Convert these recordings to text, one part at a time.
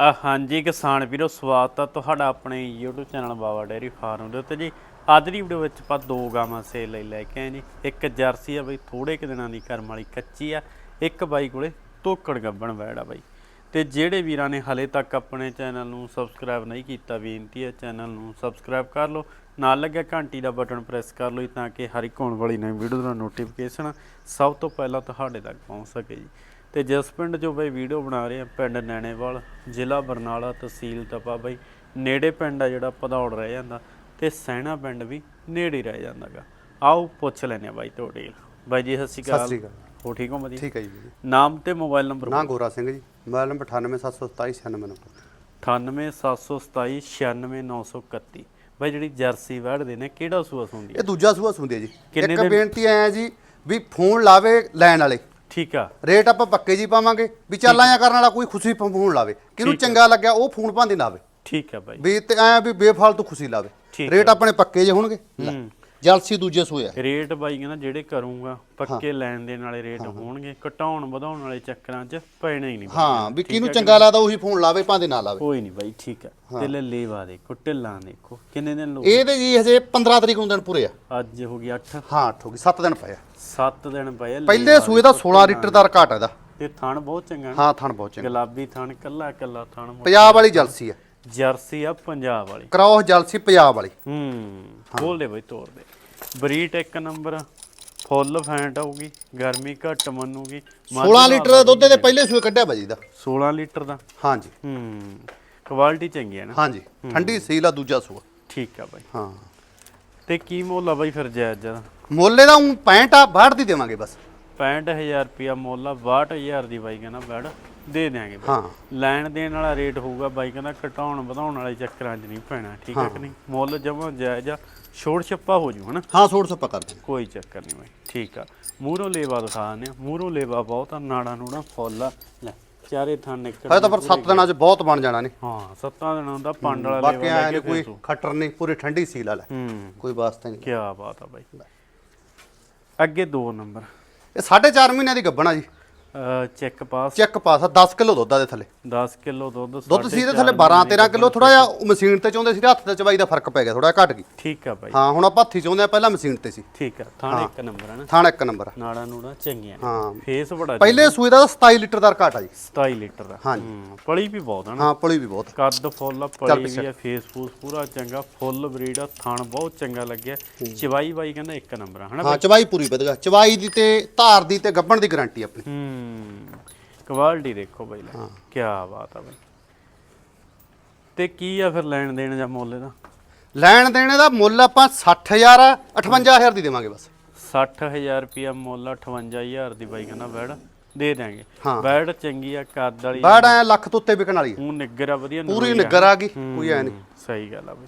ਆ ਹਾਂਜੀ, ਕਿਸਾਨ ਵੀਰੋ, ਸਵਾਗਤ ਆ ਤੁਹਾਡਾ ਆਪਣੇ YouTube channel Baba dairy farm ਦੇ ਉੱਤੇ ਜੀ। ਅੱਜ ਦੀ ਵੀਡੀਓ ਵਿੱਚ ਆਪਾਂ ਦੋ ਗਾਵਾਂ ਸੇਲ ਲਈ ਲੈ ਕੇ ਆਏ ਜੀ। ਇੱਕ ਜਰਸੀ ਆ ਬਈ ਥੋੜੇ ਕੁ ਦਿਨਾਂ ਦੀ ਕਰਮ ਵਾਲੀ ਕੱਚੀ ਆ। ਇੱਕ ਬਾਈ ਕੋਲੇ ਤੋਕੜ ਗੱਬਣ ਬੈੜ ਆ ਬਾਈ। ਤੇ ਜਿਹੜੇ ਵੀਰਾਂ ਨੇ ਹਲੇ ਤੱਕ ਆਪਣੇ ਚੈਨਲ ਨੂੰ ਸਬਸਕ੍ਰਾਈਬ ਨਹੀਂ ਕੀਤਾ, ਬੇਨਤੀ ਹੈ ਚੈਨਲ ਨੂੰ ਸਬਸਕ੍ਰਾਈਬ ਕਰ ਲਓ। ਨਾਲ ਲੱਗਿਆ ਘੰਟੀ ਦਾ ਬਟਨ ਪ੍ਰੈਸ ਕਰ ਲਓ ਜੀ, ਤਾਂ ਕਿ ਹਰ ਇੱਕ ਆਉਣ ਵਾਲੀ ਨਵੀਂ ਵੀਡੀਓ ਦਾ ਨੋਟੀਫਿਕੇਸ਼ਨ ਸਭ ਤੋਂ ਪਹਿਲਾਂ ਤੁਹਾਡੇ ਤੱਕ ਪਹੁੰਚ ਸਕੇ ਜੀ। ਤੇ ਜਿਸ ਪਿੰਡ 'ਚੋਂ ਬਈ ਵੀਡੀਓ ਬਣਾ ਰਹੇ ਆ ਪਿੰਡ ਨੈਣੇਵਾਲ ਜ਼ਿਲ੍ਹਾ ਬਰਨਾਲਾ ਤਹਿਸੀਲ ਤਪਾ ਬਈ। ਨੇੜੇ ਪਿੰਡ ਆ ਜਿਹੜਾ ਭਦੌੜ ਰਹਿ ਜਾਂਦਾ ਤੇ ਸੈਣਾ ਪਿੰਡ ਵੀ ਨੇੜੇ ਹੀ ਰਹਿ ਜਾਂਦਾਗਾ। ਆਓ ਪੁੱਛ ਲੈਨੇ ਆ ਬਾਈ ਤੁਹਾਡੇ ਬਾਈ ਜੀ ਸਤਿ ਸ਼੍ਰੀ ਸਤਿ ਅਕਾਲ ਸ੍ਰੀ ਅਕਾਲ। ਹੋ ਠੀਕ ਹੋ ਵਧੀਆ? ਠੀਕ ਹੈ ਜੀ। ਨਾਮ ਤੇ ਮੋਬਾਈਲ ਨੰਬਰ ਨਾਂ ਗੋਰਾ Singh ji. Mobile number 98727969 number 9876969931 ਬਾਈ ਜਿਹੜੀ ਜਰਸੀ ਵੜਦੇ ਨੇ ਕਿਹੜਾ ਸੂਆ ਸੁੰਦੀ ਇਹ ਦੂਜਾ ਸੂਆ ਸੁਣਦੇ ਆ ਜੀ। ਇੱਕ ਬੇਨਤੀ ਐ ਜੀ ਵੀ ਫੋਨ ਲਾਵੇ ਲੈਣ ਵਾਲੇ। ਠੀਕ ਆ। ਰੇਟ ਆਪਾਂ ਪੱਕੇ ਜੀ ਪਾਵਾਂਗੇ ਵੀ ਚੱਲ ਆਇਆ ਕਰਨ ਵਾਲਾ ਕੋਈ ਖੁਸ਼ੀ ਫੋਨ ਲਾਵੇ। ਕਿਹਨੂੰ। ਚੰਗਾ ਲੱਗਿਆ ਉਹ ਫੋਨ ਭਾਂਦੇ ਲਾਵੇ। ਠੀਕ ਆ ਬਾਈ। ਵੀ ਤੇ ਐ ਵੀ ਬੇਫਾਲਤੂ ਖੁਸ਼ੀ ਲਾਵੇ। ਰੇਟ ਆਪਣੇ ਪੱਕੇ ਜੇ ਹੋਣਗੇ। ਹੂੰ। ਜਲਸੀ ਦੂਜੇ ਸੂਆ ਰੇਟ ਬਾਈ ਕਹਿੰਦਾ ਜਿਹੜੇ ਕਰੂੰਗਾ ਪੱਕੇ ਲੈਣ ਦੇ ਨਾਲੇ ਰੇਟ ਹੋਣਗੇ ਘਟਾਉਣ ਵਧਾਉਣ ਵਾਲੇ ਚੱਕਰਾਂ 'ਚ ਪੈਣਾ ਹੀ ਨਹੀਂ। ਹਾਂ ਵੀ ਕਿਹਨੂੰ ਚੰਗਾ ਲੱਗਦਾ ਉਹੀ ਫੋਨ ਲਾਵੇ ਭਾਂਦੇ ਨਾ ਲਾਵੇ। ਕੋਈ ਨਹੀਂ ਬਾਈ ਠੀਕ ਆ। ਤੇ ਲੈ ਲੇਵਾ ਦੇਖੋ ਢਿੱਲਾਂ ਦੇਖੋ ਕਿੰਨੇ ਦਿਨ ਲੋਕ ਇਹਦੇ ਜੀ ਹਜੇ 15 ਤਰੀਕ ਨੂੰ ਦਿਨ ਪੂਰੇ ਆ। ਅੱਜ ਹੋ ਗਈ 8 ਹਾਂ ਠੋਕੀ 7 ਦਿਨ ਪਏ ਆ। 7 ਦਿਨ ਪਏ ਆ ਪਹਿਲੇ ਸੂਏ ਦਾ 16 ਲੀਟਰ ਦਾ ਰਿਕਾਰਡ ਇਹਦਾ। ਤੇ ਥਣ ਬਹੁਤ ਚੰਗਾ ਹਾਂ ਥਣ ਬਹੁਤ ਚੰਗਾ। ਗੁਲਾਬੀ ਥਣ ਕੱਲਾ ਕੱਲਾ ਥਣ ਪੰਜਾਬ ਵਾਲੀ ਜਲਸੀ ਆ। ਜਰਸੀ ਆ ਪੰਜਾਬ ਵਾਲੀ। ਕ੍ਰਾਸ ਜਲਸੀ ਪੰਜਾਬ ਵਾਲੀ। ਹੂੰ। ਖੋਲ ਦੇ ਬਈ ਤੋੜ ਦੇ। ਬਰੀਟ ਇੱਕ ਨੰਬਰ ਫੁੱਲ ਫੈਂਟ ਆਊਗੀ ਗਰਮੀ ਘੱਟ ਮੰਨੂਗੀ ਮੱਝ 16 ਨਾਲ ਲੀਟਰ ਦਾ ਦੁੱਧ ਦੇ ਪਹਿਲੇ ਸੂਏ ਕੱਢਿਆ ਬਾਜੀ ਦਾ 16 ਲੀਟਰ ਦਾ? ਹਾਂਜੀ। ਹੂੰ ਕੁਆਲਿਟੀ ਚੰਗੀ ਹੈ ਨਾ? ਹਾਂਜੀ ਠੰਡੀ ਸੀਲ ਆ ਦੂਜਾ ਸੂਆ। ਠੀਕ ਆ ਬਾਈ। ਹਾਂ। ਤੇ ਕੀ ਮੁੱਲ ਆ ਬਾਈ ਫਿਰ ਜਾਇਜ਼ ਜਦਾ ਮੁੱਲ ਇਹਦਾ ਉਂ 65 ਆ 62 ਦੀ ਦੇਵਾਂਗੇ ਬਸ। 65000 ਰੁਪਿਆ ਮੁੱਲ ਆ 62000 ਦੀ ਬਾਈ ਕਹਿੰਦਾ ਬੈੜ ਦੇ ਦਿਆਂਗੇ ਬਾਈ। ਹਾਂ। ਲੈਣ ਦੇਣ ਵਾਲਾ ਰੇਟ ਹੋਊਗਾ ਬਾਈ ਕਹਿੰਦਾ ਘਟਾਉਣ ਵਧਾਉਣ ਵਾਲੇ ਚੱਕਰਾਂ 'ਚ ਨਹੀਂ ਪੈਣਾ ਠੀਕ ਹੈ ਕਿ ਨਹੀਂ? ਮੁੱਲ ਜਮਾ ਜਾਇਜ਼ ਆ ਛੋੜ ਛੱਪਾ ਹੋ ਜੂ ਹਨਾ? ਹਾਂ ਸੋੜ ਸੱਪਾ ਕਰ ਦਿੰਦੇ ਕੋਈ ਚੱਕਰ ਨਹੀਂ ਬਾਈ ਠੀਕ ਆ। ਮੂਹਰੋਂ ਲੇਵਾ ਦਿਖਾ ਦਿੰਦੇ ਆ ਮੂਹਰੋਂ ਲੇਵਾ ਬਹੁਤ ਆ ਨਾੜਾ ਨੂੜਾ ਫੁੱਲ ਆ। ਲੈ ਚਾਰੇ ਥਾਂ ਨਿਕਲ ਹਜੇ ਤਾਂ ਪਰ 7 ਦਿਨਾਂ 'ਚ ਬਹੁਤ ਬਣ ਜਾਣਾ ਨੇ। ਹਾਂ ਸੱਤਾਂ ਦਿਨਾਂ ਦਾ ਪੰਡ ਵਾਲਾ ਬਾਕੀ ਲੇਵਾ ਲੈ ਕੇ ਕੋਈ ਖੱਟਰ ਨਹੀਂ ਪੂਰੀ ਠੰਡੀ ਸੀਲ ਵਾਲਾ ਹੂੰ। ਕੋਈ ਵਾਸਤਾ ਨਹੀਂ। ਕੀ ਬਾਤ ਆ ਬਾਈ। ਅੱਗੇ 2 ਨੰਬਰ। ਇਹ 4.5 ਮਹੀਨਿਆਂ ਦੀ ਗੱਬਣਾ ਜੀ। Check pass. ਚੈੱਕ ਪਾਸ ਆ 10 ਕਿਲੋ ਦੁੱਧ ਆ ਦੇ ਥੱਲੇ। 10 ਕਿਲੋ ਦੁੱਧ ਦੁੱਧ ਸੀ ਇਹਦੇ ਥੱਲੇ ਚਾਰ 12 13 ਮਹੀਨੇ ਕਿਲੋ ਥੋੜਾ ਜਿਹਾ ਮਸ਼ੀਨ ਤੇ ਚਾਹੁੰਦੇ ਸੀ ਹੱਥ ਤੇ ਚਵਾਈ ਦਾ ਫ਼ਰਕ ਪੈ ਗਿਆ ਥੋੜਾ ਘਟ ਗਈ ਠੀਕ ਆ ਬਾਈ। ਹਾਂ ਹੁਣ ਆਪਾਂ ਹੱਥੀ ਚਾਹੁੰਦੇ ਆ ਪਹਿਲਾਂ ਮਸ਼ੀਨ ਤੇ ਸੀ। ਠੀਕ ਆ ਥਾਣੇ ਇੱਕ ਨੰਬਰ ਹੈ ਨਾ। ਥਾਣਾ ਇੱਕ ਨੰਬਰ। ਨਾੜਾ ਨੂੜਾ ਚੰਗੀਆਂ ਹਾਂ। ਫੇਸ ਬੜਾ ਪਹਿਲੇ ਸੂਏ ਦਾ 27 ਲੀਟਰ ਦਾ ਘਾਟ ਆ ਜੀ। 27 ਲੀਟਰ ਦਾ। ਹੂੰ, ਪਲੀ ਵੀ ਬਹੁਤ ਹੈ ਨਾ। ਹਾਂ ਪਲੀ ਵੀ ਬਹੁਤ। ਕੱਦ ਫੁੱਲ ਪਲੀ ਵੀ ਆ ਫੇਸ ਫੂਸ ਪੂਰਾ ਚੰਗਾ ਫੁੱਲ ਬਰੀਡ ਆ ਥਣ ਬਹੁਤ ਚੰਗਾ ਲੱਗਿਆ। ਚਵਾਈ ਬਾਈ ਕਹਿੰਦਾ ਇੱਕ ਨੰਬਰ ਹਨਾ ਹਾਂ ਚਵਾਈ ਪੂਰੀ ਵਧੀਆ। ਚਵਾਈ ਦੀ ਤੇ ਧਾਰ ਦੀ ਤੇ ਗੱਬਣ ਦੀ ਗਾਰੰਟੀ ਆਪਣੀ। ਹੂੰ। ਕੁਆਲਿਟੀ ਦੇਖੋ ਬਾਈ ਲੈ। ਕੀ ਬਾਤ ਆ ਬਾਈ। ਤੇ ਕੀ ਆ ਫਿਰ ਲੈਣ ਦੇਣ ਜਾਂ ਮੁੱਲ ਇਹਦਾ? ਲੈਣ ਦੇਣੇ ਦਾ ਮੁੱਲ ਆਪਾਂ 60000 ਆ, 58000 ਦੀ ਦੇਵਾਂਗੇ ਬਸ। 60000 ਰੁਪਿਆ ਮੁੱਲ 58000 ਦੀ ਬਾਈ ਕਹਿੰਦਾ ਬੈੜ। ਦੇ ਦਿਆਂਗੇ। ਹਾਂ। ਬੈੜ ਚੰਗੀ ਆ ਕੱਦ ਵਾਲੀ। ਬਾੜ ਐ ਲੱਖ ਤੋਂ ਉੱਤੇ ਵਿਕਣ ਵਾਲੀ। ਉਹ ਨਿੱਗਰ ਆ ਵਧੀਆ ਪੂਰੀ। ਨਿੱਗਰ ਆ ਗਈ ਕੋਈ ਐ ਨਹੀਂ। ਹੂੰ, ਸਹੀ ਗੱਲ ਆ ਬਾਈ।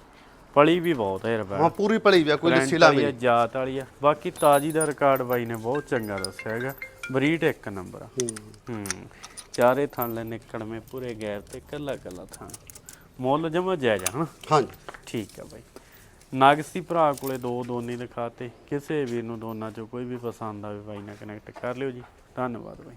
ਪਲੀ ਵੀ ਬਹੁਤ ਹੈ ਯਾਰ ਬੈੜ। ਹਾਂ ਪੂਰੀ ਪਲੀ ਵੀ ਆ, ਕੋਈ ਲੱਸੀ ਲਾਵੇ ਜਾਤ ਵਾਲੀ ਆ। ਬਾਕੀ ਤਾਜੀ ਦਾ ਰਿਕਾਰਡ ਬਾਈ ਨੇ ਬਹੁਤ ਚੰਗਾ ਦੱਸਿਆ ਹੈਗਾ। ਬਰੀਡ ਇੱਕ ਨੰਬਰ ਹੂੰ। ਚਾਰੇ ਥਾਂ ਲੈ ਨਿਕੜਵੇਂ ਪੂਰੇ ਗੈਰ ਤੇ ਕੱਲਾ ਕੱਲਾ ਥਾਂ। ਮੁੱਲ ਜਮਾ ਜਾਇਜ਼ ਆ ਹਨਾ? ਹਾਂਜੀ। ਠੀਕ ਆ ਬਾਈ। ਨਾਗਸੀ ਭਰਾ ਕੋਲੇ ਦੋ ਦੋਨੇ ਦਿਖਾਤੇ ਕਿਸੇ ਵੀਰ ਨੂੰ ਦੋਨਾਂ ਚੋਂ ਕੋਈ ਵੀ ਪਸੰਦ ਆਵੇ ਬਾਈ ਨਾਲ ਕਨੈਕਟ ਕਰ ਲਿਓ ਜੀ। ਧੰਨਵਾਦ ਬਾਈ।